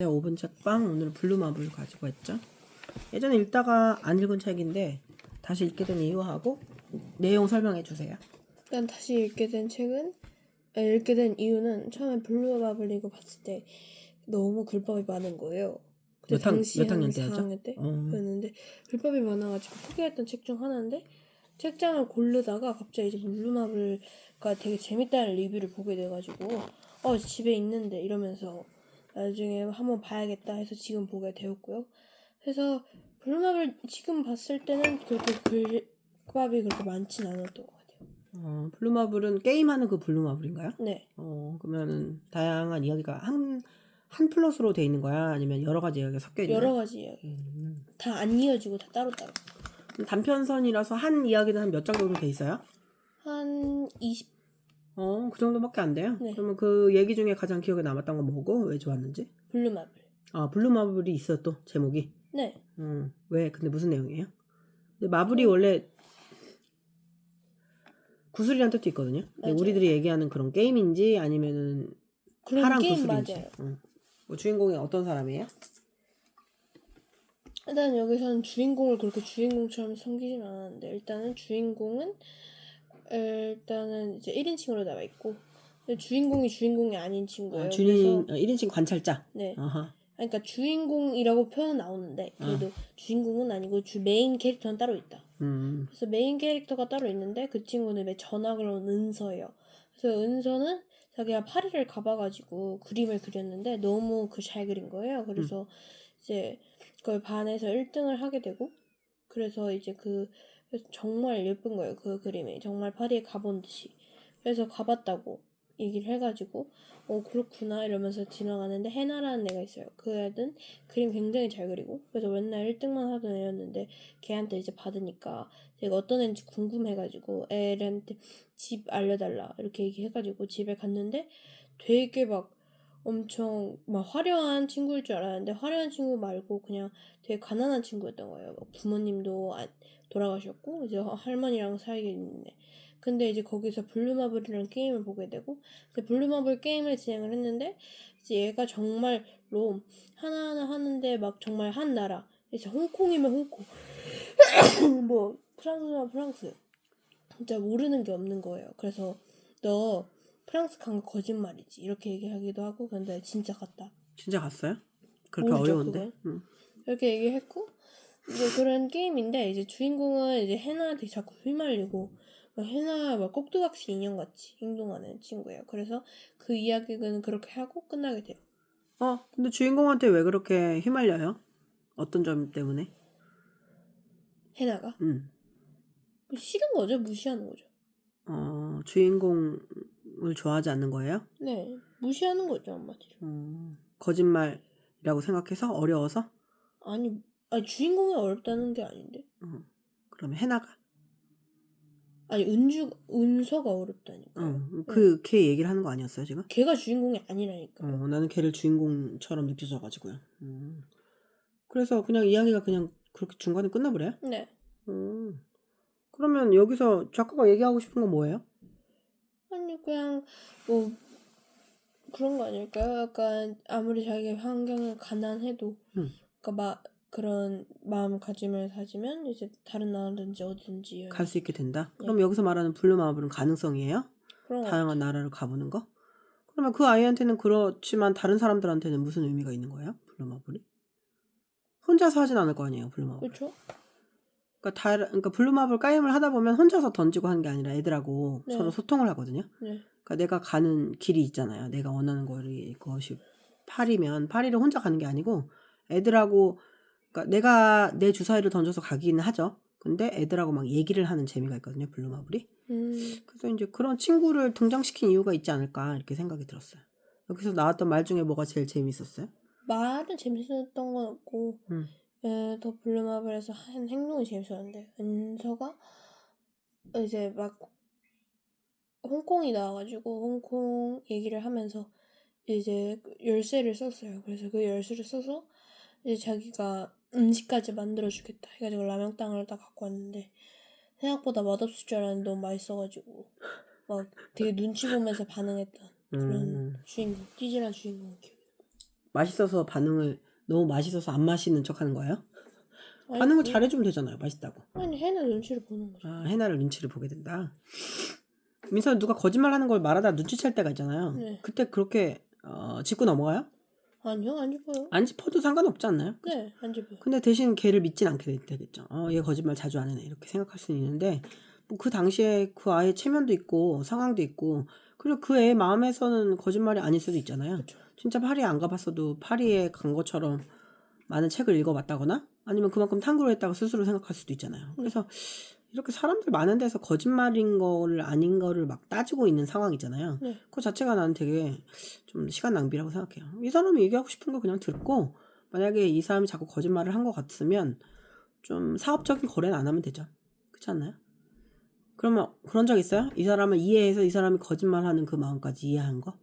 네, 5분 책방 오늘 블루마블 가지고 왔죠. 예전에 읽다가 안 읽은 책인데 다시 읽게 된 이유하고 내용 설명해 주세요. 일단 다시 읽게 된 책은 아, 읽게 된 이유는 처음에 블루마블 이거 봤을 때 너무 글밥이 많은 거예요. 그때 몇 학- 당시 몇한 학년 때였죠? 4학년 때 어. 였는데 글밥이 많아가지고 포기했던 책 중 하나인데 책장을 고르다가 갑자기 이제 블루마블가 되게 재밌다는 리뷰를 보게 돼가지고 어 집에 있는데 이러면서 나중에 한번 봐야겠다 해서 지금 보게 되었고요. 그래서 블루마블 지금 봤을 때는 그렇게 글밥이 그렇게 많진 않았던 것 같아요. 어, 블루마블은 게임하는 그 블루마블인가요? 네. 어, 그러면은 다양한 이야기가 한, 한 플러스로 돼 있는 거야? 아니면 여러 가지 이야기가 섞여 있나요? 여러 가지 이야기. 음. 다안 이어지고 다 따로따로. 단편선이라서 한 이야기는 한 몇 장 정도 돼 있어요? 한 20, 어, 그 정도밖에 안 돼요? 네. 그러면 그 얘기 중에 가장 기억에 남았던 건 뭐고? 왜 좋았는지? 블루마블. 아, 블루마블이 있어 또 제목이. 네. 음, 왜? 근데 무슨 내용이에요? 근데 마블이 원래 구슬이란 뜻도 있거든요. 근데 맞아요. 우리들이 얘기하는 그런 게임인지 아니면은 그런 파란 게임 구슬인지. 맞아요. 응. 뭐 주인공이 어떤 사람이에요? 일단 여기서는 주인공을 그렇게 주인공처럼 섬기진 않았는데 일단은 주인공은 일단은 이제 1인칭으로 나와 있고 주인공이 주인공이 아닌 친구예요. 아, 주인 그래서 어, 1인칭 관찰자. 네. 아하. 그러니까 주인공이라고 표현은 나오는데 그래도 주인공은 아니고 주 메인 캐릭터는 따로 있다. 음. 그래서 메인 캐릭터가 따로 있는데 그 친구는 왜 전학을 온 은서예요. 그래서 은서는 자기가 파리를 가봐가지고 그림을 그렸는데 너무 그 잘 그린 거예요. 그래서 이제 그걸 반에서 1등을 하게 되고 그래서 이제 그 그래서 정말 예쁜 거예요. 그 그림이 정말 파리에 가본 듯이. 그래서 가봤다고 얘기를 해가지고 어 그렇구나 이러면서 지나가는데 해나라는 애가 있어요. 그 애는 그림 굉장히 잘 그리고 그래서 맨날 1등만 하던 애였는데 걔한테 이제 받으니까 제가 어떤 애인지 궁금해가지고 애한테 집 알려달라 이렇게 얘기해가지고 집에 갔는데 되게 막 엄청 막 화려한 친구일 줄 알았는데 화려한 친구 말고 그냥 되게 가난한 친구였던 거예요. 막 부모님도 안- 돌아가셨고 이제 할머니랑 살게 있는데 근데 이제 거기서 블루마블이라는 게임을 보게 되고 이제 블루마블 게임을 진행을 했는데 이제 얘가 정말로 하나하나 하는데 막 정말 한 나라 이제 홍콩이면 홍콩 뭐 프랑스면 프랑스 진짜 모르는 게 없는 거예요. 그래서 너 프랑스 간 거 거짓말이지 이렇게 얘기하기도 하고 근데 진짜 갔다 진짜 갔어요? 그렇게 모르죠, 어려운데. 그건. 응. 이렇게 얘기했고 이제 그런 게임인데 이제 주인공은 이제 해나한테 자꾸 휘말리고 막 해나 막 꼭두각시 인형 같이 행동하는 친구예요. 그래서 그 이야기는 그렇게 하고 끝나게 돼요. 어, 근데 주인공한테 왜 그렇게 휘말려요? 어떤 점 때문에? 해나가 음. 뭐 싫은 거죠, 무시하는 거죠. 어, 주인공 을 좋아하지 않는 거예요? 네, 무시하는 거죠 한마디로. 어, 거짓말이라고 생각해서 어려워서? 아니, 아니 주인공이 어렵다는 게 아닌데. 어, 그러면 해나가? 아니 은주 은서가 어렵다니까. 어, 요 그, 걔 얘기를 하는 거 아니었어요, 지금? 걔가 주인공이 아니라니까. 어, 나는 걔를 주인공처럼 느껴져가지고요. 음. 그래서 그냥 이야기가 그냥 그렇게 중간에 끝나버려요? 네. 음. 그러면 여기서 작가가 얘기하고 싶은 건 뭐예요? 그냥 뭐 그런 거 아닐까요? 약간 아무리 자기 환경이 가난해도 음. 그러니까 마, 그런 마음가짐을 가지면 이제 다른 나라든지 여행- 갈수 있게 된다? 네. 그럼 여기서 말하는 블루 마블은 가능성이에요? 그런 거 다양한 나라를 가보는 거? 그러면 그 아이한테는 그렇지만 다른 사람들한테는 무슨 의미가 있는 거예요? 블루 마블이? 혼자서 하진 않을 거 아니에요, 블루 마블. 그렇죠? 그러니까, 다, 그러니까 블루마블 게임을 하다 보면 혼자서 던지고 하는 게 아니라 애들하고 네. 서로 소통을 하거든요. 네. 그러니까 내가 가는 길이 있잖아요. 내가 원하는 거리 그것이 파리면 파리를 혼자 가는 게 아니고 애들하고 그러니까 내가 내 주사위를 던져서 가기는 하죠. 근데 애들하고 막 얘기를 하는 재미가 있거든요. 블루마블이. 음, 그래서 이제 그런 친구를 등장시킨 이유가 있지 않을까 이렇게 생각이 들었어요. 여기서 나왔던 말 중에 뭐가 제일 재밌었어요? 말은 재밌었던 건 없고 음. 에, 더 블루마블에서 한 행동이 재밌었는데 은서가 이제 막 홍콩이 나와가지고 홍콩 얘기를 하면서 이제 그 열쇠를 썼어요. 그래서 그 열쇠를 써서 이제 자기가 음식까지 만들어주겠다 해가지고 라면땅을 딱 갖고 왔는데 생각보다 맛없을 줄 알았는데 너무 맛있어가지고 막 되게 눈치 보면서 반응했던 그런 음. 주인공 찌질한 주인공 기억. 맛있어서 반응을 너무 맛있어서 안 마시는 척 하는 거예요? 아니, 반응을 그- 잘해주면 되잖아요. 맛있다고. 아니 해는 눈치를 보는 거죠. 아, 해나를 눈치를 보게 된다. 민서 누가 거짓말하는 걸 말하다 눈치챌 때가 있잖아요. 네. 그때 그렇게 어, 짚고 넘어가요? 아니요 안 짚어요. 안 짚어도 상관없지 않나요? 네, 안 짚어요. 근데 대신 걔를 믿진 않게 되겠죠. 어, 얘 거짓말 자주 안 해네. 이렇게 생각할 수는 있는데, 뭐 그 당시에 그 아이의 체면도 있고, 상황도 있고, 그리고 그애 마음에서는 거짓말이 아닐 수도 있잖아요. 그쵸. 진짜 파리에 안 가봤어도 파리에 간 것처럼 많은 책을 읽어봤다거나, 아니면 그만큼 탐구를 했다고 스스로 생각할 수도 있잖아요. 그래서 이렇게 사람들 많은 데서 거짓말인 거를 아닌 거를 막 따지고 있는 상황이잖아요. 네. 그 자체가 나는 되게 좀 시간 낭비라고 생각해요. 이 사람이 얘기하고 싶은 거 그냥 듣고 만약에 이 사람이 자꾸 거짓말을 한 것 같으면 좀 사업적인 거래는 안 하면 되죠. 그렇지 않나요? 그러면 그런 적 있어요? 이 사람을 이해해서 이 사람이 거짓말하는 그 마음까지 이해한 거?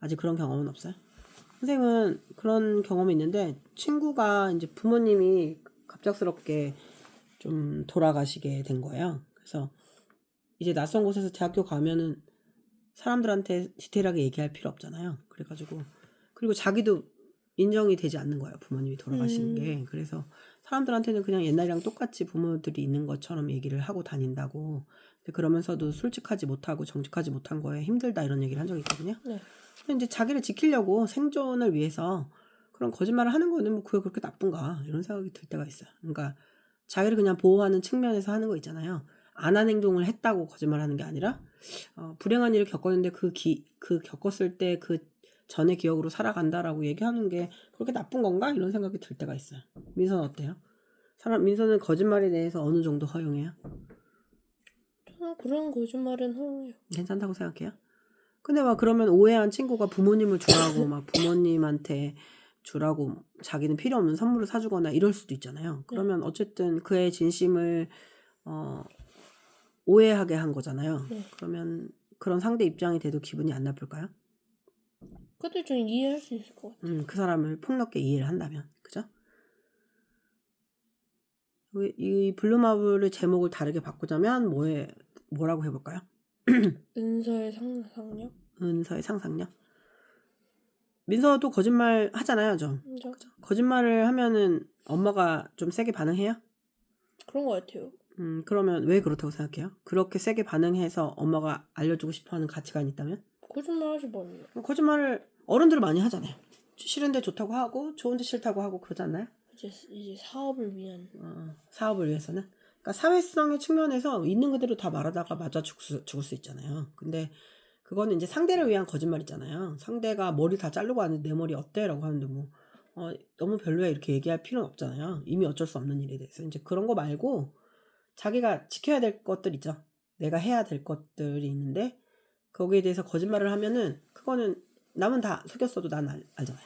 아직 그런 경험은 없어요? 선생은 그런 경험이 있는데 친구가 이제 부모님이 갑작스럽게 좀 돌아가시게 된 거예요. 그래서 이제 낯선 곳에서 대학교 가면은 사람들한테 디테일하게 얘기할 필요 없잖아요. 그래가지고 그리고 자기도 인정이 되지 않는 거예요. 부모님이 돌아가신 음. 게 그래서 사람들한테는 그냥 옛날이랑 똑같이 부모들이 있는 것처럼 얘기를 하고 다닌다고. 그러면서도 솔직하지 못하고 정직하지 못한 거에 힘들다 이런 얘기를 한 적이 있거든요. 네. 이제 자기를 지키려고 생존을 위해서 그런 거짓말을 하는 거는 뭐 그게 그렇게 나쁜가 이런 생각이 들 때가 있어요. 그러니까 자기를 그냥 보호하는 측면에서 하는 거 있잖아요. 안 한 행동을 했다고 거짓말하는 게 아니라 어, 불행한 일을 겪었는데 그 기 그 겪었을 때 그 전의 기억으로 살아간다라고 얘기하는 게 그렇게 나쁜 건가 이런 생각이 들 때가 있어요. 민선 어때요? 사람 민선은 거짓말에 대해서 어느 정도 허용해요? 저는 그런 거짓말은 허용해요. 괜찮다고 생각해요? 근데 막 그러면 오해한 친구가 부모님을 주라고 막 부모님한테 주라고 자기는 필요 없는 선물을 사주거나 이럴 수도 있잖아요. 그러면 어쨌든 그의 진심을 어, 오해하게 한 거잖아요. 네. 그러면 그런 상대 입장이 돼도 기분이 안 나쁠까요? 그것도 저는 이해할 수 있을 것 같아요. 음, 그 사람을 폭넓게 이해를 한다면, 그죠? 이- 이 블루마블의 제목을 다르게 바꾸자면 뭐에 뭐라고 해볼까요? 은서의 상상력? 은서의 상상력. 민서도 거짓말 하잖아요, 좀. 그죠? 거짓말을 하면은 엄마가 좀 세게 반응해요? 그런 것 같아요. 음, 그러면 왜 그렇다고 생각해요? 그렇게 세게 반응해서 엄마가 알려주고 싶어 하는 가치관이 있다면? 거짓말 하지 말래요. 거짓말을 어른들은 많이 하잖아요. 싫은데 좋다고 하고, 좋은데 싫다고 하고 그러지 않나요? 이제 이제 사업을 위한 어, 사업을 위해서는. 그러니까 사회성의 측면에서 있는 그대로 다 말하다가 맞아 죽을 수, 죽을 수 있잖아요. 근데 그거는 이제 상대를 위한 거짓말이잖아요. 상대가 머리 다 자르고 왔는데 내 머리 어때? 라고 하는데 뭐, 어, 너무 별로야. 이렇게 얘기할 필요는 없잖아요. 이미 어쩔 수 없는 일에 대해서. 이제 그런 거 말고 자기가 지켜야 될 것들 있죠. 내가 해야 될 것들이 있는데 거기에 대해서 거짓말을 하면은 그거는 남은 다 속였어도 난 알, 알잖아요.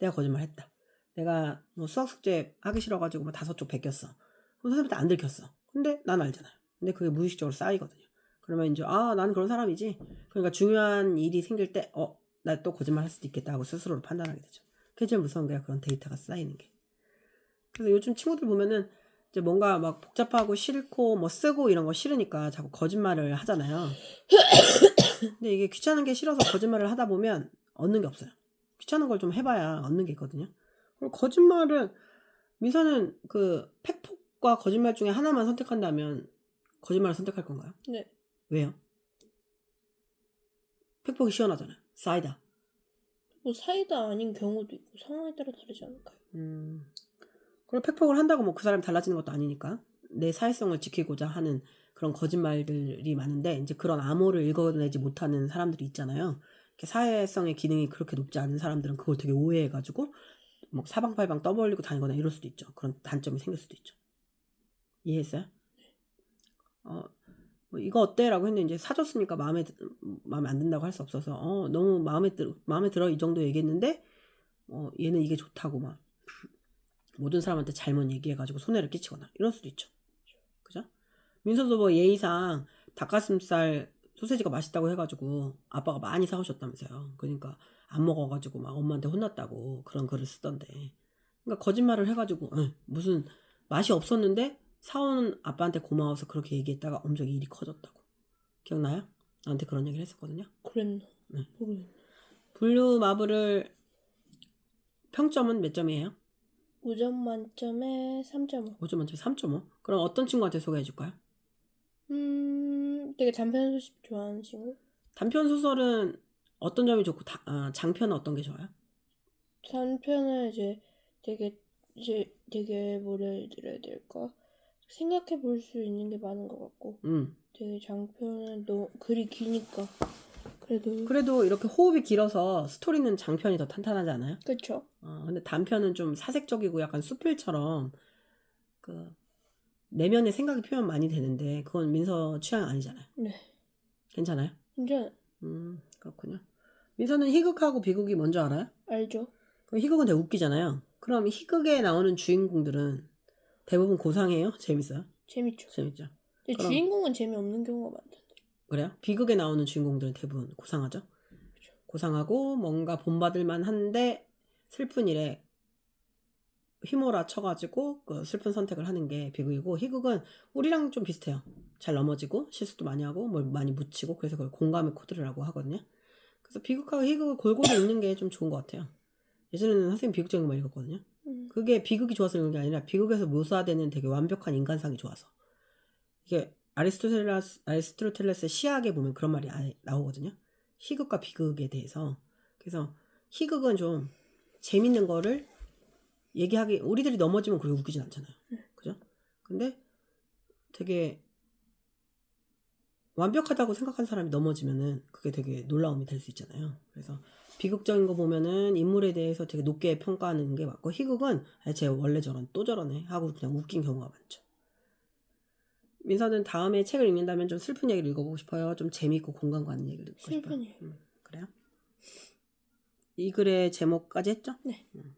내가 거짓말 했다. 내가 뭐 수학 숙제 하기 싫어가지고 뭐 다섯 쪽 베꼈어. 그럼 선생님한테 안 들켰어. 근데 난 알잖아요. 근데 그게 무의식적으로 쌓이거든요. 그러면 이제 아, 난 그런 사람이지. 그러니까 중요한 일이 생길 때 어, 나 또 거짓말 할 수도 있겠다 하고 스스로를 판단하게 되죠. 그게 제일 무서운 거야. 그런 데이터가 쌓이는 게. 그래서 요즘 친구들 보면은 이제 뭔가 막 복잡하고 싫고 뭐 쓰고 이런 거 싫으니까 자꾸 거짓말을 하잖아요. 근데 이게 귀찮은 게 싫어서 거짓말을 하다 보면 얻는 게 없어요. 귀찮은 걸 좀 해봐야 얻는 게 있거든요. 그리고 거짓말은 민서는 그 팩폭 과 거짓말 중에 하나만 선택한다면 거짓말을 선택할 건가요? 네. 왜요? 팩폭이 시원하잖아요. 사이다. 뭐 사이다 아닌 경우도 있고 상황에 따라 다르지 않을까요? 음. 그리고 팩폭을 한다고 뭐 그 사람이 달라지는 것도 아니니까 내 사회성을 지키고자 하는 그런 거짓말들이 많은데 이제 그런 암호를 읽어내지 못하는 사람들이 있잖아요. 이렇게 사회성의 기능이 그렇게 높지 않은 사람들은 그걸 되게 오해해가지고 뭐 사방팔방 떠벌리고 다니거나 이럴 수도 있죠. 그런 단점이 생길 수도 있죠. 이해했어요? 어, 뭐 이거 어때?라고 했는데 이제 사줬으니까 마음에 드- 마음에 안 든다고 할 수 없어서 어 너무 마음에 들 마음에 들어 이 정도 얘기했는데 어 얘는 이게 좋다고 막 모든 사람한테 잘못 얘기해가지고 손해를 끼치거나 이럴 수도 있죠. 그죠? 민서도 뭐 예의상 닭가슴살 소세지가 맛있다고 해가지고 아빠가 많이 사오셨다면서요. 그러니까 안 먹어가지고 막 엄마한테 혼났다고 그런 글을 쓰던데. 그러니까 거짓말을 해가지고 응, 무슨 맛이 없었는데 사오는 아빠한테 고마워서 그렇게 얘기했다가 엄청 일이 커졌다고. 기억나요? 나한테 그런 얘기를 했었거든요. 그랬나? 네. 모르겠네. 블루 마블을 평점은 몇 점이에요? 5점 만점에 3.5. 5점 만점에 3.5? 그럼 어떤 친구한테 소개해 줄까요? 음, 되게 단편 소식 좋아하는 친구? 단편 소설은 어떤 점이 좋고 다- 아, 장편은 어떤 게 좋아요? 단편은 이제 되게 이제 되게 뭐라 해야 될까 생각해 볼 수 있는 게 많은 것 같고 음. 되게 장편은 너무 글이 기니까 그래도 그래도 이렇게 호흡이 길어서 스토리는 장편이 더 탄탄하지 않아요? 그쵸 어, 근데 단편은 좀 사색적이고 약간 수필처럼 그 내면의 생각이 표현 많이 되는데 그건 민서 취향 아니잖아요. 네 괜찮아요? 완전 음 그렇군요. 민서는 희극하고 비극이 뭔지 알아요? 알죠 그럼 희극은 되게 웃기잖아요. 그럼 희극에 나오는 주인공들은 대부분 고상해요? 재밌어요? 재밌죠 재밌죠? 근데 그럼- 주인공은 재미없는 경우가 많던데 그래요? 비극에 나오는 주인공들은 대부분 고상하죠? 그죠. 고상하고 뭔가 본받을만 한데 슬픈 일에 휘몰아 쳐가지고 그 슬픈 선택을 하는 게 비극이고 희극은 우리랑 좀 비슷해요. 잘 넘어지고 실수도 많이 하고 뭘 많이 묻히고 그래서 그걸 공감의 코드라고 하거든요. 그래서 비극하고 희극을 골고루 읽는 게 좀 좋은 것 같아요. 예전에는 선생님 비극적인 거 많이 읽었거든요. 음. 그게 비극이 좋아서 읽는 게 아니라 비극에서 묘사되는 되게 완벽한 인간상이 좋아서 이게 아리스토텔레스 아리스토텔레스 시학에 보면 그런 말이 아- 나오거든요. 희극과 비극에 대해서 그래서 희극은 좀 재밌는 거를 얘기하기 우리들이 넘어지면 그게 웃기진 않잖아요. 그죠? 근데 되게 완벽하다고 생각한 사람이 넘어지면은 그게 되게 놀라움이 될 수 있잖아요. 그래서 비극적인 거 보면은 인물에 대해서 되게 높게 평가하는 게 맞고 희극은 아, 쟤 원래 저런 또 저러네 하고 그냥 웃긴 경우가 많죠. 민서는 다음에 책을 읽는다면 좀 슬픈 얘기를 읽어보고 싶어요. 좀 재밌고 공감 가는 얘기를 듣고 싶어요. 슬픈 얘기. 음, 그래요? 이 글의 제목까지 했죠? 네. 음.